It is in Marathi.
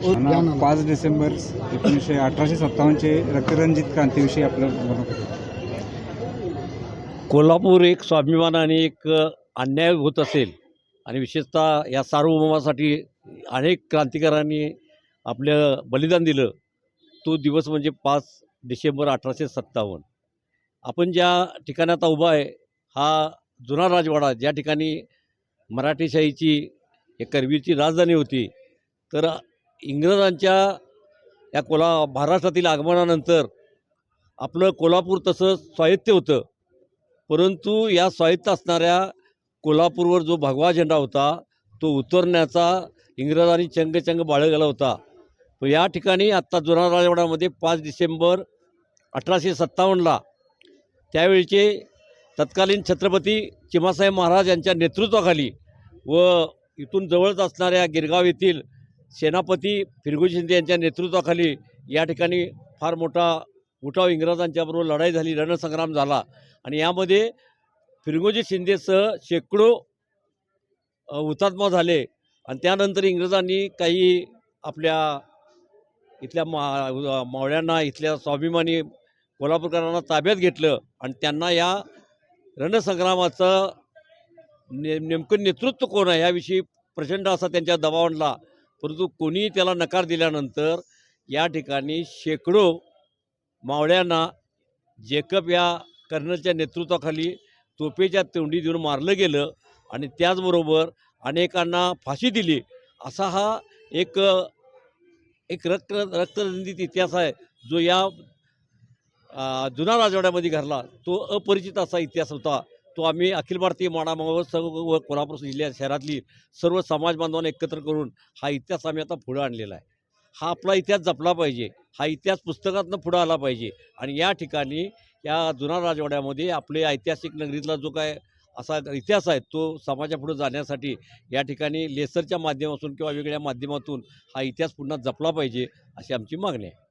पाच डिसेंबर एकोणीसशे अठराशे सत्तावन्नचे रक्तरंजित क्रांतीविषयी आपलं म्हणत होतं कोल्हापूर एक स्वाभिमान आणि एक अन्याय होत असेल आणि विशेषतः या सार्वभौमासाठी अनेक क्रांतिकारांनी आपलं बलिदान दिलं तो दिवस म्हणजे पाच डिसेंबर अठराशे सत्तावन्न. आपण ज्या ठिकाणी आता उभा आहे हा जुना राजवाडा ज्या ठिकाणी मराठीशाहीची एक करवीरची राजधानी होती तर इंग्रजांच्या या कोला महाराष्ट्रातील आगमनानंतर आपलं कोल्हापूर तसं स्वायत्त होतं. परंतु या स्वायत्त असणाऱ्या कोल्हापूरवर जो भगवा झेंडा होता तो उतरण्याचा इंग्रजांनी चंगचंग बाळगला होता. पण या ठिकाणी आत्ता जुना राजवाड्यामध्ये पाच डिसेंबर अठराशे सत्तावन्नला त्यावेळचे तत्कालीन छत्रपती चिमासाहेब महाराज यांच्या नेतृत्वाखाली व इथून जवळच असणाऱ्या गिरगाव येथील सेनापती फिरगोजी शिंदे यांच्या नेतृत्वाखाली या ठिकाणी फार मोठा उठाव इंग्रजांच्याबरोबर लढाई झाली रणसंग्राम झाला. आणि यामध्ये फिरंगोजी शिंदेसह शेकडो हुतात्मा झाले. आणि त्यानंतर इंग्रजांनी काही आपल्या इथल्या मा मावळ्यांना इथल्या स्वाभिमानी कोल्हापूरकरांना ताब्यात घेतलं आणि त्यांना या रणसंग्रामाचं ने नेमकं नेतृत्व कोण आहे याविषयी प्रचंड असा त्यांच्या दबाव आणला. परंतु कोणीही त्याला नकार दिल्यानंतर या ठिकाणी शेकडो मावळ्यांना जेकब या कर्नलच्या नेतृत्वाखाली तोफेच्या तोंडी देऊन मारलं गेलं आणि त्याचबरोबर अनेकांना फाशी दिली. असा हा एक एक रक्त रक्तरंजित इतिहास आहे जो या जुना राजवाड्यामध्ये घडला. तो अपरिचित असा इतिहास होता. तो आम्ही अखिल भारतीय माडा महोत्सव व कोल्हापूर जिल्ह्या शहरातली सर्व समाज बांधवांना एकत्र करून हा इतिहास आम्ही आता पुढं आणलेला आहे. हा आपला इतिहास जपला पाहिजे हा इतिहास पुस्तकातनं पुढं आला पाहिजे आणि या ठिकाणी या जुना राजवाड्यामध्ये आपले ऐतिहासिक नगरीतला जो काय असा इतिहास आहे तो समाजापुढे जाण्यासाठी या ठिकाणी लेसरच्या माध्यमातून किंवा वेगळ्या माध्यमातून हा इतिहास पुन्हा जपला पाहिजे अशी आमची मागणी आहे.